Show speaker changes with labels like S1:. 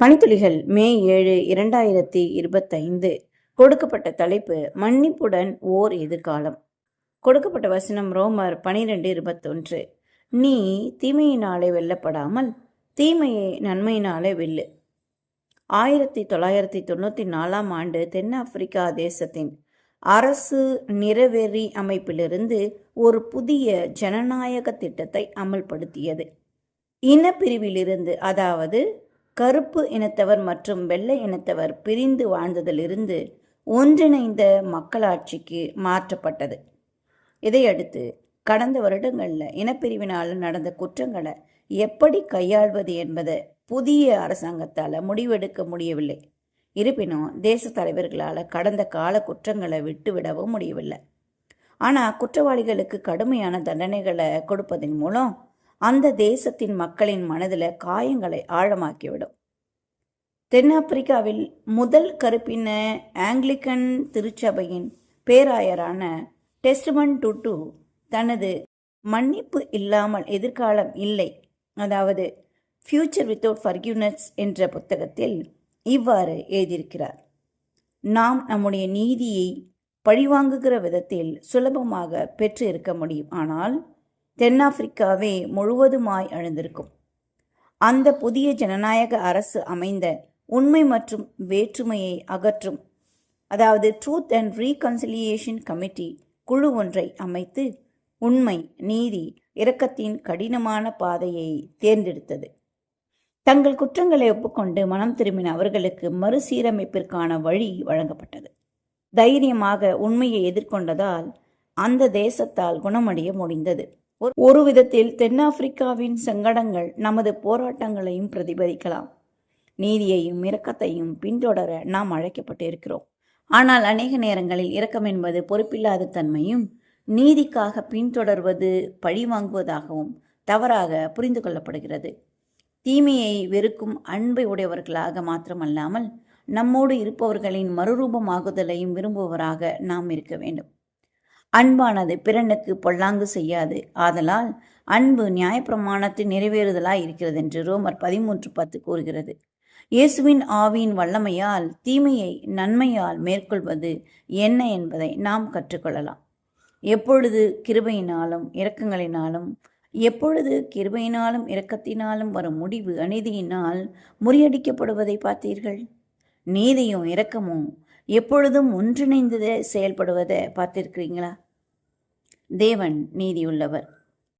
S1: பனித்துளிகள் மே ஏழு இரண்டாயிரத்தி இருபத்தைந்து. கொடுக்கப்பட்ட தலைப்பு மன்னிப்புடன் ஓர் எதிர்காலம். கொடுக்கப்பட்ட வசனம் ரோமர் பனிரெண்டு இருபத்தொன்று. நீ தீமையினாலே வெல்லப்படாமல் தீமையை நன்மையினாலே வெல்லு. ஆயிரத்தி தொள்ளாயிரத்தி தொண்ணூற்றி நாலாம் ஆண்டு தென்னாப்பிரிக்கா தேசத்தின் அரசு நிறவெறி அமைப்பிலிருந்து ஒரு புதிய ஜனநாயக திட்டத்தை அமல்படுத்தியது. இனப்பிரிவிலிருந்து அதாவது கருப்பு இனத்தவர் மற்றும் வெள்ளை இனத்தவர் பிரிந்து வாழ்ந்ததிலிருந்து ஒன்றிணைந்த மக்களாட்சிக்கு மாற்றப்பட்டது. இதையடுத்து கடந்த வருடங்களில் இனப்பிரிவினால் நடந்த குற்றங்களை எப்படி கையாள்வது என்பதை புதிய அரசாங்கத்தால் முடிவெடுக்க முடியவில்லை. இருப்பினும் தேச தலைவர்களால் கடந்த கால குற்றங்களை விட்டுவிடவும் முடியவில்லை. ஆனால் குற்றவாளிகளுக்கு கடுமையான தண்டனைகளை கொடுப்பதன் மூலம் அந்த தேசத்தின் மக்களின் மனதில் காயங்களை ஆழமாக்கிவிடும். தென்னாப்பிரிக்காவில் முதல் கருப்பின ஆங்கிலிக்கன் திருச்சபையின் பேராயரான டெஸ்ட்மன் டுட்டு தனது மன்னிப்பு இல்லாமல் எதிர்காலம் இல்லை. அதாவது ஃபியூச்சர் வித்தவுட் ஃபர்கியூனஸ் என்ற புத்தகத்தில் இவ்வாறு எழுதியிருக்கிறார். நாம் நம்முடைய நீதியை பழிவாங்குகிற விதத்தில் சுலபமாக பெற்று இருக்க முடியும். ஆனால் தென்னாப்பிரிக்காவே முழுவதுமாய் அழிந்திருக்கும். அந்த புதிய ஜனநாயக அரசு அமைந்த உண்மை மற்றும் வேற்றுமையை அகற்றும் அதாவது ட்ரூத் அண்ட் ரீகன்சிலியேஷன் கமிட்டி குழு ஒன்றை அமைத்து உண்மை நீதி இரக்கத்தின் கடினமான பாதையை தேர்ந்தெடுத்தது. தங்கள் குற்றங்களை ஒப்புக்கொண்டு மனம் திரும்பின அவர்களுக்கு மறுசீரமைப்பிற்கான வழி வழங்கப்பட்டது. தைரியமாக உண்மையை எதிர்கொண்டதால் அந்த தேசத்தால் குணமடைய முடிந்தது. ஒரு விதத்தில் தென்னாப்பிரிக்காவின் சங்கடங்கள் நமது போராட்டங்களையும் பிரதிபலிக்கலாம். நீதியையும் இரக்கத்தையும் பின்தொடர நாம் அழைக்கப்பட்டிருக்கிறோம். ஆனால் அநேக நேரங்களில் இரக்கம் என்பது பொறுப்பில்லாத தன்மையும் நீதிக்காக பின்தொடர்வது பழிவாங்குவதாகவும் தவறாக புரிந்து கொள்ளப்படுகிறது. தீமையை வெறுக்கும் அன்பை உடையவர்களாக மாத்திரமல்லாமல் நம்மோடு இருப்பவர்களின் மறுரூபமாகுதலையும் விரும்புவராக நாம் இருக்க வேண்டும். அன்பானது பிறனுக்கு பொல்லாங்கு செய்யாது. ஆதலால் அன்பு நியாயப்பிரமாணத்தின் நிறைவேறுதலாய் இருக்கிறது என்று ரோமர் பதிமூன்று பத்து கூறுகிறது. இயேசுவின் ஆவியின் வல்லமையால் தீமையை நன்மையால் மேற்கொள்வது என்ன என்பதை நாம் கற்றுக்கொள்ளலாம். எப்பொழுது கிருபையினாலும் இரக்கங்களினாலும் எப்பொழுது கிருபையினாலும் இரக்கத்தினாலும் வரும் முடிவு அநீதியினால் முறியடிக்கப்படுவதை பார்த்தீர்கள்? நீதியும் இரக்கமும் எப்பொழுதும் ஒன்றிணைந்ததை செயல்படுவதை பார்த்திருக்கிறீங்களா? தேவன் நீதியுள்ளவர்.